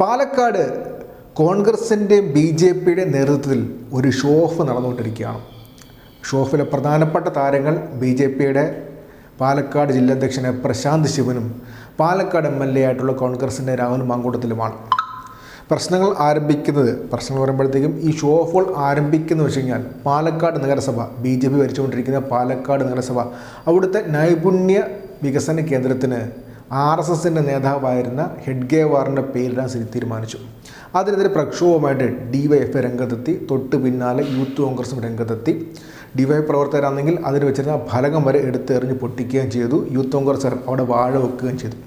പാലക്കാട് കോൺഗ്രസിന്റെയും B J പിയുടെ നേതൃത്വത്തിൽ ഒരു ഷോ ഓഫ് നടന്നുകൊണ്ടിരിക്കുകയാണ്. ഷോ ഓഫിലെ പ്രധാനപ്പെട്ട താരങ്ങൾ ബി ജെ പിയുടെ പാലക്കാട് ജില്ലാധ്യക്ഷനെ പ്രശാന്ത് ശിവനും പാലക്കാട് എം എൽ എ ആയിട്ടുള്ള കോൺഗ്രസിന്റെ രാഹുൽ മാങ്കൂട്ടത്തിലുമാണ്. പ്രശ്നങ്ങൾ ആരംഭിക്കുന്നത് പ്രശ്നങ്ങൾ പറയുമ്പോഴത്തേക്കും ഈ ഷോ ഓഫുകൾ ആരംഭിക്കുന്ന വെച്ച് കഴിഞ്ഞാൽ പാലക്കാട് നഗരസഭ ബി ജെ പി ഭരിച്ചുകൊണ്ടിരിക്കുന്ന പാലക്കാട് നഗരസഭ അവിടുത്തെ നൈപുണ്യ വികസന കേന്ദ്രത്തിന് ആർ എസ് എസിന്റെ നേതാവായിരുന്ന ഹെഡ്ഗേവാറിന്റെ പേരിടാൻ തീരുമാനിച്ചു. അതിനെതിരെ പ്രക്ഷോഭമായിട്ട് ഡി വൈ എഫ് രംഗത്തെത്തി തൊട്ട് പിന്നാലെ യൂത്ത് കോൺഗ്രസും രംഗത്തെത്തി. ഡി വൈ പ്രവർത്തകരാണെങ്കിൽ അതിന് വെച്ചിരുന്ന ഫലകം വരെ എടുത്തെറിഞ്ഞ് പൊട്ടിക്കുകയും ചെയ്തു. യൂത്ത് കോൺഗ്രസ് അവിടെ വാഴ വെക്കുകയും ചെയ്തു.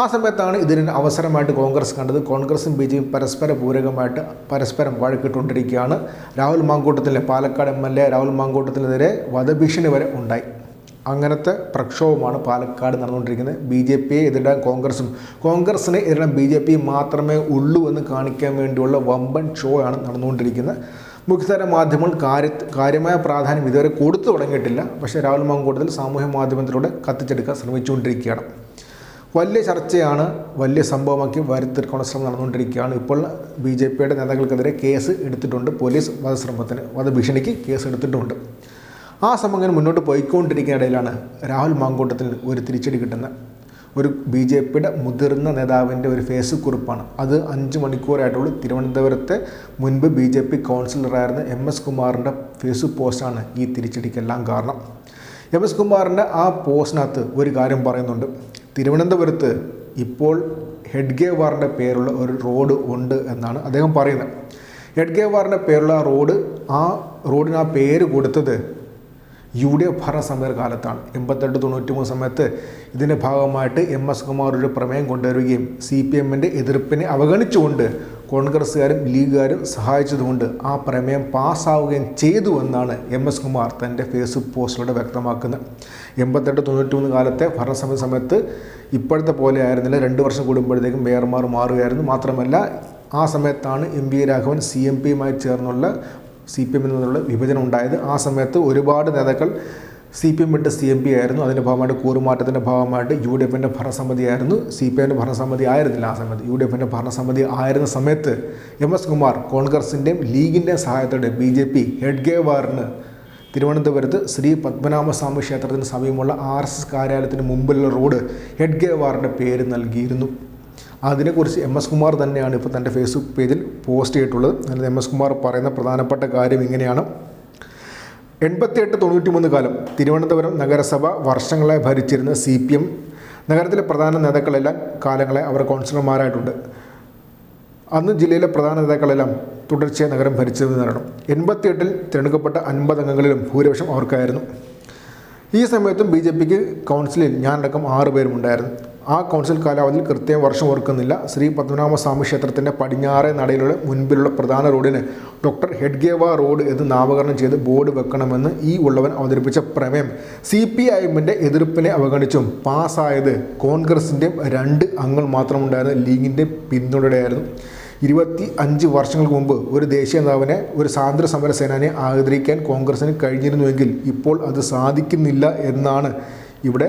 ആ സമയത്താണ് ഇതിന് അവസരമായിട്ട് കോൺഗ്രസ് കണ്ടത്. കോൺഗ്രസും ബി ജെ പി പരസ്പര പൂരകമായിട്ട് പരസ്പരം വഴക്കിട്ടുകൊണ്ടിരിക്കുകയാണ്. Rahul മാങ്കൂട്ടത്തിലെ Palakkad M L A Rahul മാങ്കൂട്ടത്തിനെതിരെ വധഭീഷണി വരെ ഉണ്ടായി. അങ്ങനത്തെ പ്രക്ഷോഭമാണ് പാലക്കാട് നടന്നുകൊണ്ടിരിക്കുന്നത്. ബി ജെ പിയെ എതിരിടാൻ കോൺഗ്രസും കോൺഗ്രസിനെ എതിരിടാൻ ബി ജെ പി മാത്രമേ ഉള്ളൂ എന്ന് കാണിക്കാൻ വേണ്ടിയുള്ള വമ്പൻ ഷോ ആണ് നടന്നുകൊണ്ടിരിക്കുന്നത്. മുഖ്യതര മാധ്യമങ്ങൾ കാര്യ കാര്യമായ പ്രാധാന്യം ഇതുവരെ കൊടുത്തു തുടങ്ങിയിട്ടില്ല. പക്ഷേ രാഹുൽ മാങ്കൂട്ടത്തിൽ സാമൂഹ്യ മാധ്യമത്തിലൂടെ കത്തിച്ചെടുക്കാൻ ശ്രമിച്ചുകൊണ്ടിരിക്കുകയാണ്. വലിയ ചർച്ചയാണ് വലിയ സംഭവമാക്കി വരുത്തിയെടുക്കാനുള്ള ശ്രമം നടന്നുകൊണ്ടിരിക്കുകയാണ്. ഇപ്പോൾ ബി ജെ പിയുടെ നേതാക്കൾക്കെതിരെ കേസ് എടുത്തിട്ടുണ്ട്. പോലീസ് വധശ്രമത്തിന് വധഭീഷണിക്ക് കേസ് എടുത്തിട്ടുണ്ട്. ആ ശ്രമം ഇങ്ങനെ മുന്നോട്ട് പോയിക്കൊണ്ടിരിക്കുന്ന ഇടയിലാണ് രാഹുൽ മാങ്കൂട്ടത്തിൽ ഒരു തിരിച്ചടി കിട്ടുന്നത്. ഒരു ബി ജെ പിയുടെ മുതിർന്ന നേതാവിന്റെ ഒരു ഫേസ് കുറിപ്പാണ്. അത് അഞ്ച് മണിക്കൂറായിട്ടുള്ള. തിരുവനന്തപുരത്തെ മുൻപ് ബി ജെ പി കൗൺസിലറായിരുന്ന എം എസ് കുമാറിന്റെ ഫേസ് പോസ്റ്റാണ് ഈ തിരിച്ചടിക്കെല്ലാം കാരണം. എം എസ് കുമാറിന്റെ ആ പോസ്റ്റിനകത്ത് ഒരു കാര്യം പറയുന്നുണ്ട്. തിരുവനന്തപുരത്ത് ഇപ്പോൾ ഹെഡ്ഗേവാറിന്റെ പേരുള്ള ഒരു റോഡ് ഉണ്ട് എന്നാണ് അദ്ദേഹം പറയുന്നത്. ഹെഡ്ഗേവാറിന്റെ പേരുള്ള ആ റോഡ് ആ റോഡിന് ആ പേര് കൊടുത്തത് യു ഡി എഫ് ഭരണസമിതി കാലത്താണ് എൺപത്തെട്ട് തൊണ്ണൂറ്റി മൂന്ന് സമയത്ത് ഇതിന്റെ ഭാഗമായിട്ട് എം എസ് കുമാർ ഒരു പ്രമേയം കൊണ്ടുവരികയും സി പി എമ്മിന്റെ എതിർപ്പിനെ അവഗണിച്ചുകൊണ്ട് കോൺഗ്രസ്സുകാരും ലീഗുകാരും സഹായിച്ചതുകൊണ്ട് ആ പ്രമേയം പാസ്സാവുകയും ചെയ്തു എന്നാണ് എം എസ് കുമാർ തന്റെ ഫേസ്ബുക്ക് പോസ്റ്റിലൂടെ വ്യക്തമാക്കുന്നത്. എൺപത്തെട്ട് തൊണ്ണൂറ്റി മൂന്ന് കാലത്തെ ഭരണസമിതി സമയത്ത് ഇപ്പോഴത്തെ പോലെ ആയിരുന്നില്ല. രണ്ട് വർഷം കൂടുമ്പോഴത്തേക്കും മേയർമാർ മാറുകയായിരുന്നു. മാത്രമല്ല ആ സമയത്താണ് M V Raghavan C M പിയുമായി ചേർന്നുള്ള സി പി എമ്മിൽ നിന്നുള്ള വിഭജനം ഉണ്ടായത്. ആ സമയത്ത് ഒരുപാട് നേതാക്കൾ സി പി എം വിട്ട് സി എം പി ആയിരുന്നു. അതിന്റെ ഭാഗമായിട്ട് കൂറുമാറ്റത്തിന്റെ ഭാഗമായിട്ട് യു ഡി എഫിന്റെ ഭരണസമിതി ആയിരുന്നു സി പി എമ്മിന്റെ ഭരണസമിതി ആയിരുന്നില്ല ആ സമയത്ത്. യു ഡി എഫിന്റെ ഭരണസമിതി ആയിരുന്ന സമയത്ത് എം എസ് കുമാർ കോൺഗ്രസിന്റെയും ലീഗിന്റെയും സഹായത്തോടെ ബി ജെ പി ഹെഡ്ഗേവാറിന് തിരുവനന്തപുരത്ത് ശ്രീ പത്മനാഭസ്വാമി ക്ഷേത്രത്തിന് സമീപമുള്ള ആർ എസ് എസ് കാര്യാലയത്തിന് മുമ്പിലുള്ള റോഡ് ഹെഡ്ഗേവാറിന്റെ പേര് നൽകിയിരുന്നു. അതിനെക്കുറിച്ച് എം എസ് കുമാർ തന്നെയാണ് ഇപ്പോൾ തന്റെ ഫേസ്ബുക്ക് പേജിൽ പോസ്റ്റ് ചെയ്തിട്ടുള്ളത്. അതിൽ എം എസ് കുമാർ പറയുന്ന പ്രധാനപ്പെട്ട കാര്യം ഇങ്ങനെയാണ്. എൺപത്തിയെട്ട് തൊണ്ണൂറ്റി മൂന്ന് കാലം തിരുവനന്തപുരം നഗരസഭ വർഷങ്ങളെ ഭരിച്ചിരുന്ന സി പി എം നഗരത്തിലെ പ്രധാന നേതാക്കളെല്ലാം കാലങ്ങളെ അവർ കൗൺസിലർമാരായിട്ടുണ്ട്. അന്ന് ജില്ലയിലെ പ്രധാന നേതാക്കളെല്ലാം തുടർച്ചയായി നഗരം ഭരിച്ചിരുന്നതാണ് എൺപത്തിയെട്ടിൽ തിരഞ്ഞെടുക്കപ്പെട്ട അൻപത് അംഗങ്ങളിലും ഭൂരിപക്ഷം അവർക്കായിരുന്നു. ഈ സമയത്തും ബി ജെ പിക്ക് കൗൺസിലിൽ ഞാനടക്കം ആറ് പേരുമുണ്ടായിരുന്നു ആ കൗൺസിൽ കാലാവധിയിൽ കൃത്യം വർഷം ഓർക്കുന്നില്ല. ശ്രീ പത്മനാഭസ്വാമി ക്ഷേത്രത്തിന്റെ പടിഞ്ഞാറെ നടയിലുള്ള മുൻപിലുള്ള പ്രധാന റോഡിന് ഡോക്ടർ ഹെഡ്ഗേവ റോഡ് എന്ന് നാമകരണം ചെയ്ത് ബോർഡ് വെക്കണമെന്ന് ഈ ഉള്ളവൻ അവതരിപ്പിച്ച പ്രമേയം സി പി ഐ എമ്മിന്റെ എതിർപ്പിനെ അവഗണിച്ചും പാസ്സായത് കോൺഗ്രസിന്റെയും രണ്ട് അംഗങ്ങൾ മാത്രമുണ്ടായിരുന്ന ലീഗിന്റെ പിന്തുണയായിരുന്നു ഇരുപത്തി അഞ്ച് വർഷങ്ങൾക്ക് മുമ്പ് ഒരു ദേശീയ നേതാവിനെ ഒരു സ്വാതന്ത്ര്യ സമര സേനാനിയെ ആദരിക്കാൻ കോൺഗ്രസിന് കഴിഞ്ഞിരുന്നുവെങ്കിൽ ഇപ്പോൾ അത് സാധിക്കുന്നില്ല എന്നാണ് ഇവിടെ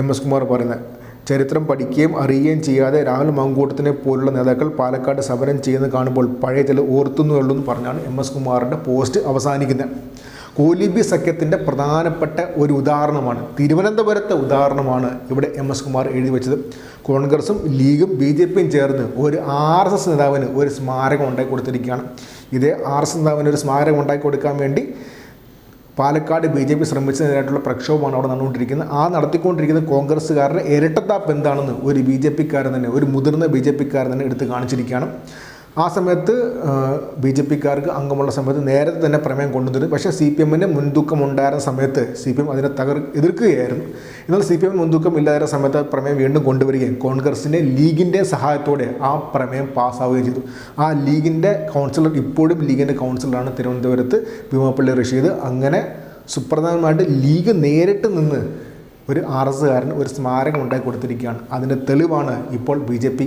എം എസ് കുമാർ പറയുന്നത്. ചരിത്രം പഠിക്കുകയും അറിയുകയും ചെയ്യാതെ രാഹുൽ മങ്കൂട്ടത്തിനെ പോലുള്ള നേതാക്കൾ പാലക്കാട് സമരം ചെയ്യുന്നത് കാണുമ്പോൾ പഴയ ചില ഓർത്തുന്നുള്ളൂ എന്ന് പറഞ്ഞാണ് എം എസ് കുമാറിന്റെ പോസ്റ്റ് അവസാനിക്കുന്നത്. കോലിബി സഖ്യത്തിന്റെ പ്രധാനപ്പെട്ട ഒരു ഉദാഹരണമാണ് തിരുവനന്തപുരത്തെ ഉദാഹരണമാണ് ഇവിടെ എം എസ് കുമാർ എഴുതി വെച്ചത്. കോൺഗ്രസും ലീഗും ബി ജെ പിയും ചേർന്ന് ഒരു ആർ എസ് എസ് നേതാവിന് ഒരു സ്മാരകം ഉണ്ടാക്കി കൊടുത്തിരിക്കുകയാണ്. ഇതേ ആർ എസ് നേതാവിന് ഒരു സ്മാരകം ഉണ്ടാക്കി കൊടുക്കാൻ വേണ്ടി പാലക്കാട് ബി ജെ പി ശ്രമിച്ചതിനായിട്ടുള്ള പ്രക്ഷോഭമാണ് അവിടെ നടന്നുകൊണ്ടിരിക്കുന്നത്. ആ നടത്തിക്കൊണ്ടിരിക്കുന്ന കോൺഗ്രസ്സുകാരുടെ ഇരട്ടത്താപ്പ് എന്താണെന്ന് ഒരു ബി ജെ പിക്കാരൻ തന്നെ ഒരു മുതിർന്ന ബി ജെ പിക്കാരൻ തന്നെ എടുത്ത് കാണിച്ചിരിക്കുകയാണ്. ആ സമയത്ത് ബി ജെ പിക്കാർക്ക് അംഗമുള്ള സമയത്ത് നേരത്തെ തന്നെ പ്രമേയം കൊണ്ടുവന്നിരുന്നു. പക്ഷേ സി പി എമ്മിന്റെ മുൻതൂക്കം ഉണ്ടായിരുന്ന സമയത്ത് സി പി എം അതിനെ തകർ എതിർക്കുകയായിരുന്നു. എന്നാൽ സി പി എം മുൻതൂക്കം ഇല്ലാതിരുന്ന സമയത്ത് പ്രമേയം വീണ്ടും കൊണ്ടുവരികയും കോൺഗ്രസിന്റെ ലീഗിന്റെ സഹായത്തോടെ ആ പ്രമേയം പാസ്സാവുകയും ചെയ്തു. ആ ലീഗിന്റെ കൗൺസിലർ ഇപ്പോഴും ലീഗിന്റെ കൗൺസിലറാണ് തിരുവനന്തപുരത്ത് ഭീമാപ്പള്ളി റഷീദ്. അങ്ങനെ സുപ്രധാനമായിട്ട് ലീഗ് നേരിട്ട് നിന്ന് ഒരു ആർ എസ്സുകാരന് ഒരു സ്മാരകം ഉണ്ടാക്കി കൊടുത്തിരിക്കുകയാണ്. അതിന്റെ തെളിവാണ് ഇപ്പോൾ ബി ജെ പി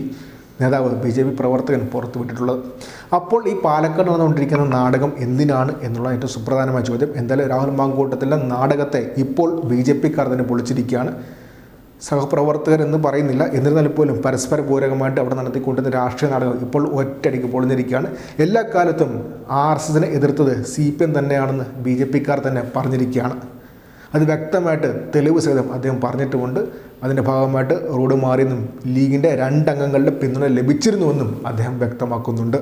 നേതാവ് ബി ജെ പി പ്രവർത്തകൻ പുറത്തുവിട്ടിട്ടുള്ളത് അപ്പോൾ ഈ പാലക്കാട് നടന്നുകൊണ്ടിരിക്കുന്ന നാടകം എന്തിനാണ് എന്നുള്ള ഏറ്റവും സുപ്രധാനമായ ചോദ്യം. എന്തായാലും രാഹുൽ മാങ്കൂട്ടത്തിലെ നാടകത്തെ ഇപ്പോൾ ബി ജെ പിക്കാർ തന്നെ പൊളിച്ചിരിക്കുകയാണ്. സഹപ്രവർത്തകർ എന്ന് പറയുന്നില്ല. എന്നിരുന്നാൽ പോലും പരസ്പര പൂരകമായിട്ട് അവിടെ നടത്തിക്കൊണ്ടിരുന്ന രാഷ്ട്രീയ നാടകം ഇപ്പോൾ ഒറ്റയടിക്ക് പൊളിഞ്ഞിരിക്കുകയാണ്. എല്ലാ കാലത്തും ആർ എസ് എസിനെ എതിർത്തത് സി പി എം തന്നെയാണെന്ന് ബി ജെ പിക്കാർ തന്നെ പറഞ്ഞിരിക്കുകയാണ്. അത് വ്യക്തമായിട്ട് തെളിവ് സഹിതം അദ്ദേഹം പറഞ്ഞിട്ടുമുണ്ട്. അതിന്റെ ഭാഗമായിട്ട് റോഡ് മാറിയെന്നും ലീഗിന്റെ രണ്ടംഗങ്ങളുടെ പിന്തുണ ലഭിച്ചിരുന്നുവെന്നും അദ്ദേഹം വ്യക്തമാക്കുന്നുണ്ട്.